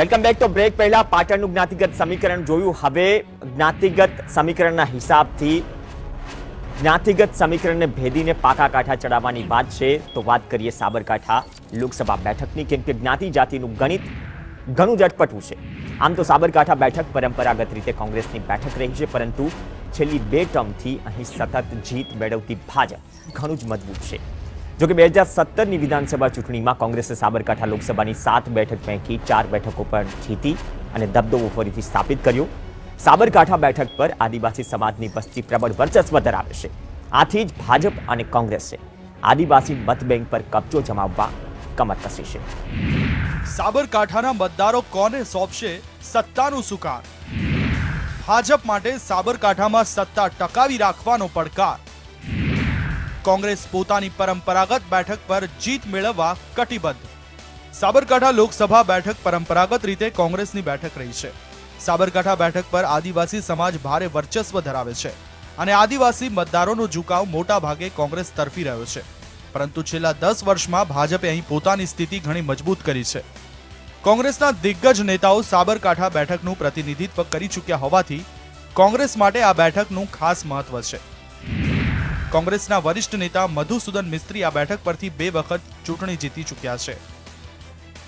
Welcome back તો break પહેલા પાટણનું જ્ઞાતિગત સમીકરણ જોયું. હવે જ્ઞાતિગત સમીકરણના હિસાબથી જ્ઞાતિગત સમીકરણને ભેદીને પાકા કાંઠા ચડાવવાની વાત છે. તો વાત કરીએ સાબરકાંઠા લોકસભા બેઠકની, કેમ કે જ્ઞાતિ જાતિનું ગણિત ઘણું જ અટપટવું છે. આમ તો સાબરકાંઠા બેઠક પરંપરાગત રીતે કોંગ્રેસની બેઠક રહી છે, પરંતુ છેલ્લી બે ટર્મથી અહીં સતત જીત મેળવતી ભાજપ ઘણું જ મજબૂત છે. જોકે બે હજાર સત્તરની વિધાનસભા ચૂંટણીમાં કોંગ્રેસે સાબરકાંઠા લોકસભાની સાત બેઠક પૈકી ચાર બેઠકો પર જીતી અને દબદબો ફરીથી સ્થાપિત કર્યો. સાબરકાંઠા બેઠક પર આદિવાસી સમાજની વસ્તી પ્રબળ વર્ચસ્વ ધરાવે છે. આથી જ ભાજપ અને કોંગ્રેસે આદિવાસી મતબેંક પર કબજો જમાવવા કમર કસી છે. સાબરકાંઠાના મતદારો કોને સોંપશે સત્તાનું સુકાન? ભાજપ માટે સાબરકાંઠામાં સત્તા ટકાવી રાખવાનો પડકાર. કોંગ્રેસ પોતાની પરંપરાગત બેઠક પર જીત મેળવવા કટિબદ્ધ. સાબરકાંઠા લોકસભા બેઠક પરંપરાગત રીતે કોંગ્રેસની બેઠક રહી છે. સાબરકાંઠા બેઠક પર આદિવાસી સમાજ ભારે વર્ચસ્વ ધરાવે છે અને આદિવાસી મતદારોનો ઝુકાવ મોટા ભાગે કોંગ્રેસ તરફી રહ્યો છે. પરંતુ છેલ્લા દસ વર્ષમાં ભાજપે અહીં પોતાની સ્થિતિ ઘણી મજબૂત કરી છે. કોંગ્રેસના દિગ્ગજ નેતાઓ સાબરકાંઠા બેઠકનું પ્રતિનિધિત્વ કરી ચૂક્યા હોવાથી કોંગ્રેસ માટે આ બેઠકનું ખાસ મહત્વ છે. કોંગ્રેસના વરિષ્ઠ નેતા મધુસૂદન મિસ્ત્રી આ બેઠક પરથી બે વખત ચૂંટણી જીતી ચૂક્યા છે.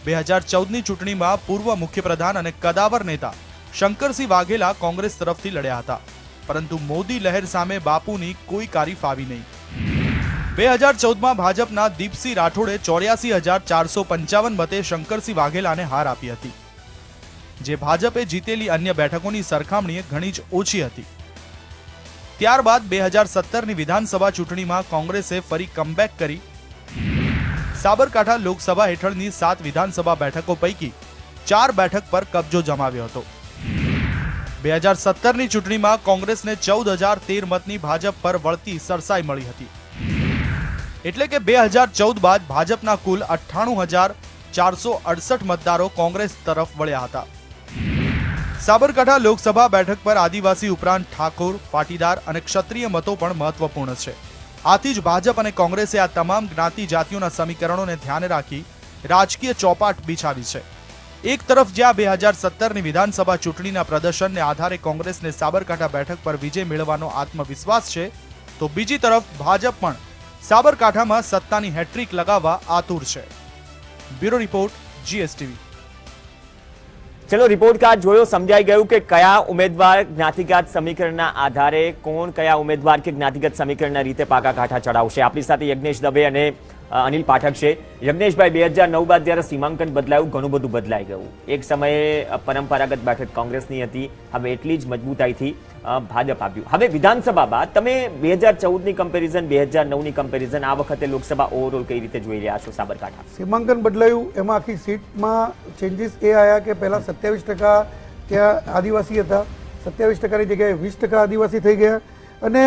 બે હજાર ચૌદની ચૂંટણીમાં પૂર્વ મુખ્યપ્રધાન અને કદાવર નેતા શંકરસિંહ વાઘેલા કોંગ્રેસ તરફથી લડ્યા હતા. પરંતુ મોદી લહેર સામે બાપુની કોઈ કારી ફાવી નહીં. બે હજાર ચૌદમાં ભાજપના દીપસિંહ રાઠોડે ચોર્યાસી હજાર ચારસો પંચાવન મતે શંકરસિંહ વાઘેલાને હાર આપી હતી. જે ભાજપે જીતેલી અન્ય બેઠકોની સરખામણીએ ઘણી જ ઓછી હતી. ત્યારબાદ બે હજાર સત્તરની વિધાનસભા ચૂંટણીમાં કોંગ્રેસે ફરી કમબેક કરી. સાબરકાંઠા લોકસભા હેઠળની સાત વિધાનસભા બેઠકો પૈકી ચાર બેઠક પર કબજો જમાવ્યો હતો. બે હજાર સત્તરની ચૂંટણીમાં કોંગ્રેસને ચૌદ હજાર તેર મતની ભાજપ પર વળતી સરસાઈ મળી હતી. એટલે કે બે હજાર ચૌદ બાદ ભાજપના કુલ અઠ્ઠાણું હજાર ચારસો અડસઠ મતદારો કોંગ્રેસ તરફ વળ્યા હતા. સાબરકાંઠા લોકસભા બેઠક પર આદિવાસી ઉપરાંત ઠાકોર, પાટીદાર અને ક્ષત્રિય મતો પણ મહત્વપૂર્ણ છે. આથી જ ભાજપ અને કોંગ્રેસે આ તમામ જ્ઞાતિ જાતિઓના સમીકરણોને ધ્યાને રાખી રાજકીય ચોપાટ બિછાવી છે. એક તરફ જ્યાં બે હજાર સત્તરની વિધાનસભા ચૂંટણીના પ્રદર્શનને આધારે કોંગ્રેસને સાબરકાંઠા બેઠક પર વિજય મેળવવાનો આત્મવિશ્વાસ છે, તો બીજી તરફ ભાજપ પણ સાબરકાંઠામાં સત્તાની હેટ્રિક લગાવવા આતુર છે. Bureau report, GSTV. ચલો રિપોર્ટ કાર્ડ જોયો, સમજાઈ ગયું કે કયા ઉમેદવાર જ્ઞાતિગત સમીકરણના આધારે, કોણ કયા ઉમેદવાર કે જ્ઞાતિગત સમીકરણના રીતે પાકા કાંઠા ચડાવશે. આપણી સાથે યજ્ઞેશ દવે અને અનિલ પાઠક છે. યજ્ઞેશભાઈ, બે હજાર નવ બાદ જ્યારે સીમાંકન બદલાયું, ઘણું બધું બદલાઈ ગયું. એક સમયે પરંપરાગત બેઠક કોંગ્રેસની હતી. હવે એટલી જ મજબૂતાઈથી ભાજપ આવ્યું. હવે વિધાનસભા બાદ તમે બે હજાર ચૌદની કમ્પેરિઝન બે હજાર નવની કમ્પેરિઝન આ વખતે લોકસભા ઓવરઓલ કઈ રીતે જોઈ રહ્યા છો સાબરકાંઠા? સીમાંકન બદલાયું, એમાં આખી સીટમાં ચેન્જીસ એ આવ્યા કે પહેલાં સત્યાવીસ ટકા ત્યાં આદિવાસી હતા, સત્યાવીસ ટકાની જગ્યાએ વીસ ટકા આદિવાસી થઈ ગયા. અને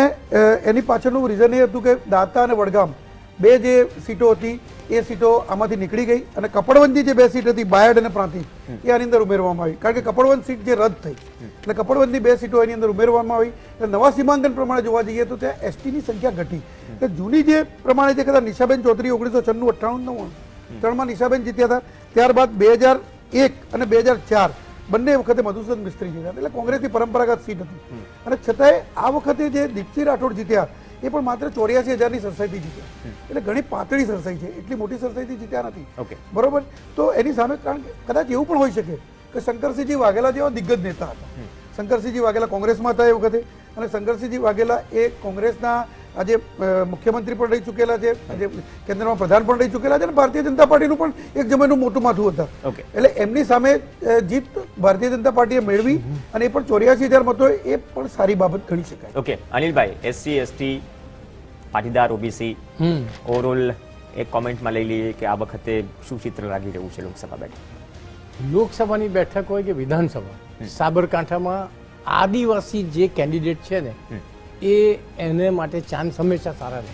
એની પાછળનું રીઝન એ હતું કે દાતા અને વડગામ બે જે સીટો હતી, એ સીટો આમાંથી નીકળી ગઈ અને કપડવંતની જે બે સીટ હતી, બાયડ અને પ્રાંતિજ એ આની અંદર ઉમેરવામાં આવી. કારણ કે કપડવંત સીટ જે રદ થઈ, એટલે કપડવંતની બે સીટો એની અંદર ઉમેરવામાં આવી. એટલે નવા સીમાંકન પ્રમાણે જોવા જઈએ તો ત્યાં એસટીની સંખ્યા ઘટી. એટલે જૂની જે પ્રમાણે જે કદાચ નિશાબેન ચૌધરી ઓગણીસો છન્નું અઠ્ઠાણું નવ્વાણું ત્રણમાં નિશાબેન જીત્યા હતા. ત્યારબાદ બે હજાર એક અને બે હજાર ચાર બંને વખતે મધુસૂદન મિસ્ત્રી જીત્યા એટલે કોંગ્રેસની પરંપરાગત સીટ હતી. અને છતાંય આ વખતે જે દીપસિંહ રાઠોડ જીત્યા એ પણ માત્ર ચોર્યાસી હજારની સરસાઈથી જીત્યા એટલે ઘણી પાતળી સરસાઈ છે. એટલી મોટી સરસાઈથી જીત્યા નથી. ઓકે. બરોબર? તો એની સામે કારણ કે કદાચ એવું પણ હોઈ શકે કે શંકરસિંહજી વાઘેલા જેવા દિગ્ગજ નેતા હતા. શંકરસિંહજી વાઘેલા કોંગ્રેસમાં હતા એ વખતે અને શંકરસિંહજી વાઘેલા એ કોંગ્રેસના આજે મુખ્યમંત્રી પણ રહી ચૂકેલા છે આજે કેન્દ્રમાં પ્રધાન પણ રહી ચૂકેલા છે અને ભારતીય જનતા પાર્ટીનું પણ એક જમાનું મોટું માથું હતા. ઓકે. એટલે એમની સામે જીત ભારતીય જનતા પાર્ટીએ મેળવી અને એ પણ ચોર્યાસી હજાર મતો એ પણ સારી બાબત ગણી શકાય. ઓકે અનિલભાઈ SC ST Patidar OBC overall એક કોમેન્ટમાં લઈ લઈએ કે આ વખતે શું ચિત્ર લાગી રહ્યું છે લોકસભા બેઠક લોકસભાની બેઠક હોય કે વિધાનસભા સાબરકાંઠામાં આદિવાસી જે કેન્ડિડેટ છે ને એ એને માટે ચાન્સ હંમેશા સારા રહે.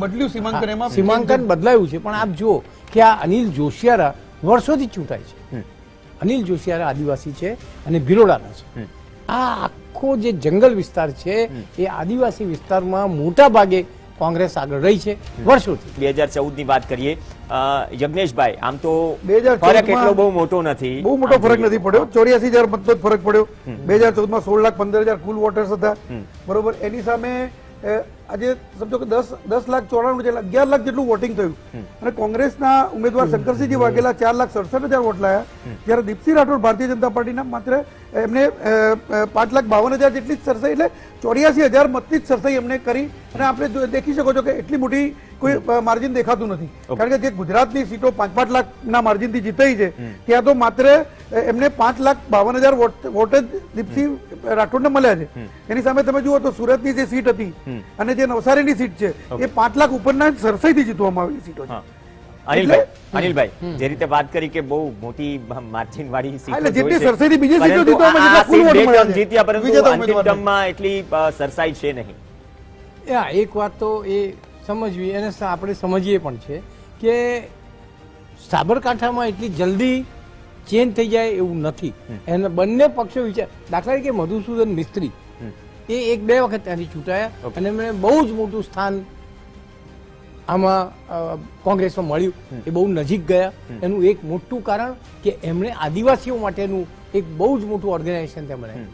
બદલ્યું સીમાંકન એમાં સીમાંકન બદલાયું છે પણ આપ જુઓ કે આ અનિલ જોશિયારા વર્ષોથી ચૂંટાય છે. અનિલ જોશિયારા આદિવાસી છે અને ભિલોડાના છે. આ આખો જે જંગલ વિસ્તાર છે એ આદિવાસી વિસ્તારમાં મોટા ભાગે કોંગ્રેસ આગળ રહી છે વર્ષોથી. બે હજાર ચૌદની વાત કરીએ યજ્ઞેશભાઈ આમ તો બે ફરક એટલો બહુ મોટો નથી. બહુ મોટો ફરક નથી પડ્યો. ચોર્યાસી હજાર મતનો ફરક પડ્યો. બે હજાર ચૌદમાં સોળ લાખ પંદર હજાર કુલ વોટર્સ હતા. બરોબર એની સામે આજે સમજો કે દસ દસ લાખ ચોરાણું જેટલા અગિયાર લાખ જેટલું વોટિંગ થયું. અને કોંગ્રેસના ઉમેદવાર શંકરસિંહજી વાઘેલા ચાર લાખ સડસઠ હજાર વોટ લાયા. જ્યારે દીપસિંહ રાઠોડ ભારતીય જનતા પાર્ટીના માત્ર એમને પાંચ લાખ બાવન હજાર જેટલી જ સરસાઈ એટલે ચોર્યાસી હજાર મતની જ સરસાઈ એમને કરી. અને આપણે દેખી શકો છો કે એટલી મોટી કોઈ માર્જિન દેખાતું નથી. કારણ કે જે ગુજરાતની સીટો પાંચ પાંચ લાખના માર્જિનથી જીતાઈ છે ત્યાં તો માત્ર એમને પાંચ લાખ બાવન હજાર વોટ જ દીપસિંહ રાઠોડને મળ્યા છે. એની સામે તમે જુઓ તો સુરતની જે સીટ હતી અને જે નવસારીની સીટ છે એ પાંચ લાખ ઉપરના સરસાઈથી જીતવામાં આવેલી સીટો છે. અનિલભાઈ અનિલભાઈ જે રીતે વાત કરી કે બહુ મોટી માર્જિન વાળી સીટો જેટલી જોઈ બીજી સીટો પરંતુ જીતવામાં જેટલા full સીટ મળ્યા જીત્યા પરંતુ અંતિમ ટર્મમાં એટલી સરસાઈ છે નહીં. એક વાત તો એ સમજવી અને આપણે સમજીએ પણ છે કે સાબરકાંઠામાં એટલી જલ્દી ચેન્જ થઈ જાય એવું નથી. એને બંને પક્ષો વિચાર દાખલા તરીકે મધુસૂદન મિસ્ત્રી એ એક બે વખત ત્યાંથી ચૂંટાયા અને એમણે બહુ જ મોટું સ્થાન આમાં કોંગ્રેસમાં મળ્યું. એ બહુ નજીક ગયા. એનું એક મોટું કારણ કે એમણે આદિવાસીઓ માટેનું એક બહુ જ મોટું ઓર્ગેનાઇઝેશન ત્યાં બનાવ્યું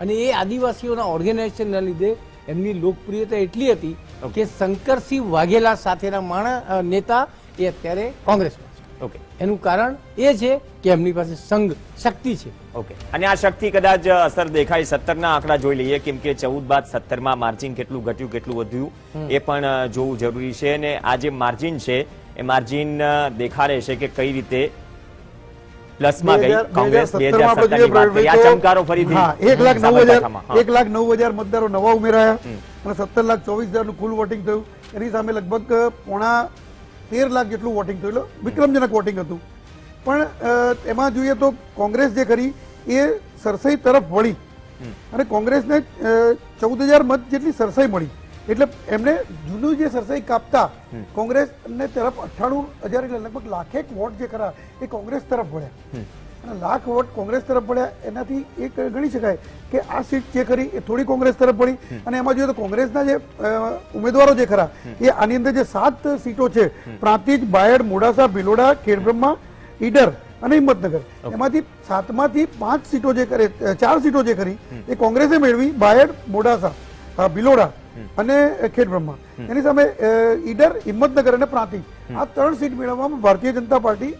અને એ આદિવાસીઓના ઓર્ગેનાઇઝેશનના લીધે એમની લોકપ્રિયતા એટલી હતી કે શંકરસિંહ વાઘેલા સાથેના માણસ નેતા એ અત્યારે કોંગ્રેસમાં છે. ઓકે. એનું કારણ એ છે કે એમની પાસે સંઘ શક્તિ છે. ઓકે. અને આ શક્તિ કદાચ અસર દેખાય સત્તરના આંકડા જોઈ લઈએ કેમ કે ચૌદ બાદ સત્તરમાં માર્જિન કેટલું ઘટ્યું કેટલું વધ્યું એ પણ જોવું જરૂરી છે. અને આ જે માર્જિન છે એ માર્જિન દેખાડે છે કે કઈ રીતે પ્લસમાં ગઈ કોંગ્રેસ બે હજાર સત્તરની વાત કરી. આ ચમકારો ફરીથી હા એક લાખ નવ હજાર એક લાખ નવ હજાર મતદારો નવા ઉમેરાયા અને સત્તર લાખ ચોવીસ હજારનું ફૂલ વોટિંગ થયું. એની સામે લગભગ પોણા તેર લાખ જેટલું વોટિંગ થયું. વિક્રમજનક વોટિંગ હતું. પણ એમાં જોઈએ તો કોંગ્રેસ જે કરી એ સરસાઈ તરફ વળી. અને કોંગ્રેસને ચૌદ હજાર મત જેટલી સરસાઈ મળી. એટલે એમને જૂનું જે સરસાઈ કાપતા કોંગ્રેસને તરફ અઠ્ઠાણું હજાર એટલે લગભગ લાખેક વોટ જે ખરા એ કોંગ્રેસ તરફ વળ્યા. અને લાખ વોટ કોંગ્રેસ તરફ વળ્યા એનાથી એ ગણી શકાય કે આ સીટ જે ખરી એ થોડી કોંગ્રેસ તરફ પડી અને એમાં જોઈએ તો કોંગ્રેસના જે ઉમેદવારો જે ખરા એ આની અંદર જે સાત સીટો છે પ્રાંતિજ બાયડ મોડાસા ભિલોડા ખેડબ્રહ્મા ઈડર અને હિંમતનગર. એમાંથી સાતમાંથી પાંચ સીટો જે કરે ચાર સીટો જે ખરી એ કોંગ્રેસે મેળવી બાયડ મોડાસા ભિલોડા. અને ખેડબ્રહ્મા એની સામે ઈડર હિંમતનગર અને પ્રાંતિજ. આ ત્રણ સીટ મેળવવામાં ભારતીય જનતા પાર્ટી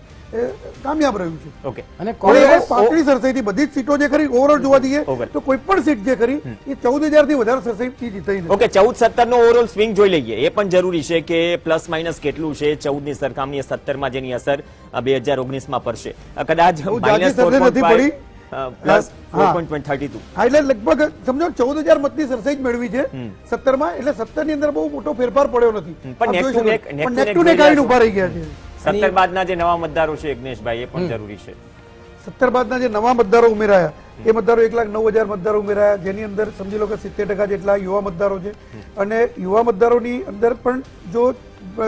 કામયાબ રહ્યું છે. ઓકે. અને કોંગ્રેસ કોંગ્રેસ સરસાઈથી બધી જ સીટો જે ખરી ઓવરઓલ જોવા જઈએ તો કોઈ પણ સીટ જે ખરી એ ચૌદ હજારથી વધારે સરસાઈથી જીતાઈ ઓકે ચૌદ સત્તર નો ઓવરઓલ સ્વિંગ જોઈ લઈએ. એ પણ જરૂરી છે કે પ્લસ માઇનસ કેટલું છે ચૌદની સરખામણીએ સત્તરમાં જેની અસર બે હજાર ઓગણીસમાં પડશે કદાચ નથી પડી. પ્લસ એટલે લગભગ સમજો ચૌદ હજાર મતની સરસાઈ મેળવી છે સત્તરમાં એટલે સત્તરની અંદર બહુ મોટો ફેરફાર પડ્યો નથી. પણ ઊભા રહી ગયા છે. સત્તર બાદના જે નવા મતદારો છે યજ્ઞેશભાઈ એ પણ જરૂરી છે. સત્તર બાદના જે નવા મતદારો ઉમેરાયા એ મતદારો એક લાખ નવ હજાર મતદારો ઉમેરાયા જેની અંદર સમજી લો કે સિત્તેર ટકા જેટલા યુવા મતદારો છે. અને યુવા મતદારોની અંદર પણ જો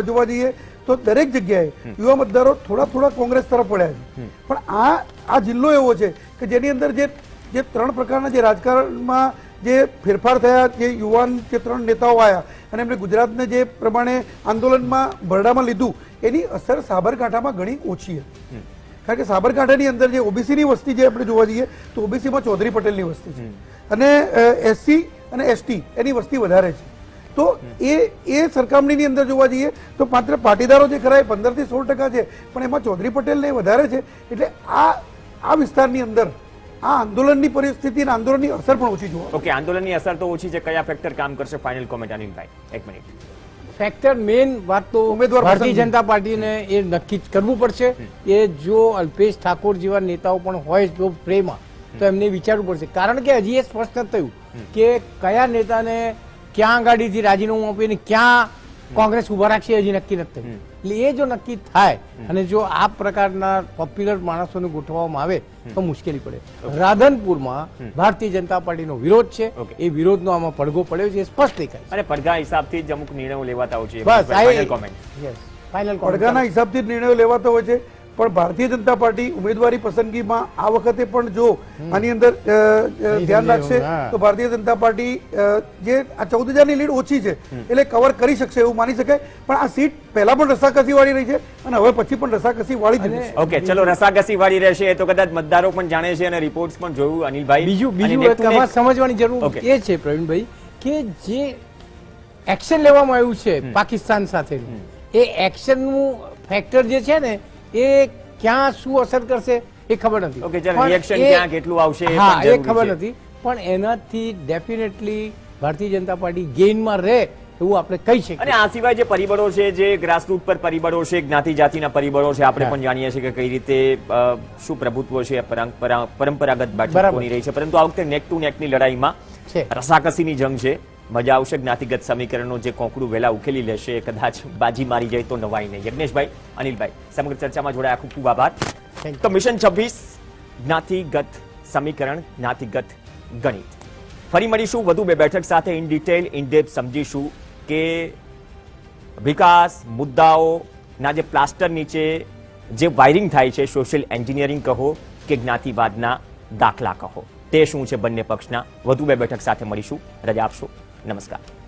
જોવા જઈએ તો દરેક જગ્યાએ યુવા મતદારો થોડા થોડા કોંગ્રેસ તરફ પડ્યા છે. પણ આ આ જિલ્લો એવો છે કે જેની અંદર જે જે ત્રણ પ્રકારના જે રાજકારણમાં જે ફેરફાર થયા જે યુવાન જે ત્રણ નેતાઓ આવ્યા અને એમણે ગુજરાતને જે પ્રમાણે આંદોલનમાં ભરડામાં લીધું એની અસર સાબરકાંઠામાં ઘણી ઓછી હતી કારણ કે સાબરકાંઠાની અંદર જે ઓબીસીની વસ્તી જે આપણે જોવા જઈએ તો ઓબીસીમાં ચૌધરી પટેલની વસ્તી છે. અને એસસી અને એસટી એની વસ્તી વધારે છે. તો એ એ સરખામણીની અંદર જોવા જઈએ તો માત્ર પાટીદારો જે ખરા એ પંદરથી સોળ ટકા છે પણ એમાં ચૌધરી પટેલને વધારે છે. એટલે આ આ વિસ્તારની અંદર આ આંદોલનની પરિસ્થિતિ અને આંદોલનની અસર પણ ઓછી જોવા ઓકે આંદોલનની અસર તો ઓછી છે. કયા ફેક્ટર કામ કરશે? ફાઇનલ કોમેન્ટ અનિલભાઈ એક મિનિટ ફેક્ટર મેઇન વાત તો ઉમેદવાર ભારતીય જનતા પાર્ટીને એ નક્કી કરવું પડશે કે જો અલ્પેશ ઠાકોર જેવા નેતાઓ પણ હોય જો પ્રેમમાં તો એમને વિચારવું પડશે. કારણ કે હજી એ સ્પષ્ટ નથી થયું કે કયા નેતાને ક્યાં ગાડીથી રાજીનામું આપીને ક્યાં કોંગ્રેસ ઊભા રાખશે હજી નક્કી નથી થયું. એટલે એ જો નક્કી થાય અને જો આ પ્રકારના પોપ્યુલર માણસોને ગોઠવવામાં આવે તો મુશ્કેલી પડે. રાધનપુરમાં ભારતીય જનતા પાર્ટીનો વિરોધ છે. એ વિરોધનો આમાં પડઘો પડ્યો છે એ સ્પષ્ટ દેખાય અને પડઘા હિસાબથી જ અમુક નિર્ણયો લેવાતા હોય છે. બસ ફાઇનલ કોમેન્ટ ફાઇનલ પડઘાના હિસાબથી જ નિર્ણયો લેવાતા હોય છે. પણ ભારતીય જનતા પાર્ટી ઉમેદવારી પસંદગીમાં આ વખતે પણ જો આની અંદર ધ્યાન રાખશે તો ભારતીય જનતા પાર્ટી જે આ ચૌદ હજારની લીડ ઓછી છે એટલે કવર કરી શકશે એવું માની શકાય. પણ આ સીટ પહેલા પણ રસાકસી વાળી રહી છે અને હવે પછી પણ રસાકસી વાળી જ રહેશે. ઓકે ચલો રસાકસી વાળી રહેશે એ તો કદાચ મતદારો પણ જાણે છે અને રિપોર્ટ્સ પણ જોયું અનિલભાઈ બીજું બીજું સમજવાની જરૂર એ છે પ્રવીણભાઈ કે જે એક્શન લેવામાં આવ્યું છે પાકિસ્તાન સાથે એ એક્શનનું ફેક્ટર જે છે ને એ ક્યાં શું અસર કરશે એ ખબર નથી. ચાલો, એ- ક્યાં કેટલું આવશે એ હા એ ખબર નથી. પણ એનાથી ડેફિનેટલી ભારતીય જનતા પાર્ટી ગેઇનમાં રહે એવું આપણે કહી શકીએ. અને આ સિવાય જે પરિબળો છે જે ગ્રાસરૂટ પર પરિબળો છે જ્ઞાતિ જાતિના પરિબળો છે આપણે પણ જાણીએ છીએ કે કઈ રીતે શું પ્રભુત્વ છે પરંપરા પરંપરાગત. ભાજપોની રહી છે. પરંતુ આ વખતે નેક ટુ નેકની લડાઈમાં છે. રસાકસીની જંગ છે. મજા આવશે જ્ઞાતિગત સમીકરણનો જે કોંકડું વહેલા ઉકેલી લેશે કદાચ બાજી મારી જાય તો નવાઈ નહીં. યજ્ઞેશભાઈ અનિલભાઈ સમગ્ર ચર્ચામાં જોડાયા ખૂબ ખૂબ આભાર. તો મિશન છવ્વીસ જ્ઞાતિગત સમીકરણ જ્ઞાતિગત ગણિત. ફરી મળીશું વધુ બે બેઠક સાથે ઇન ડિટેલ ઇન ડેપ સમજીશું કે વિકાસ મુદ્દાઓના જે પ્લાસ્ટર નીચે જે વાયરિંગ થાય છે સોશિયલ એન્જિનિયરિંગ કહો કે જ્ઞાતિવાદના દાખલા કહો. તે શું છે બંને પક્ષના? વધુ બે બેઠક સાથે મળીશું. રજા આપશો. नमस्कार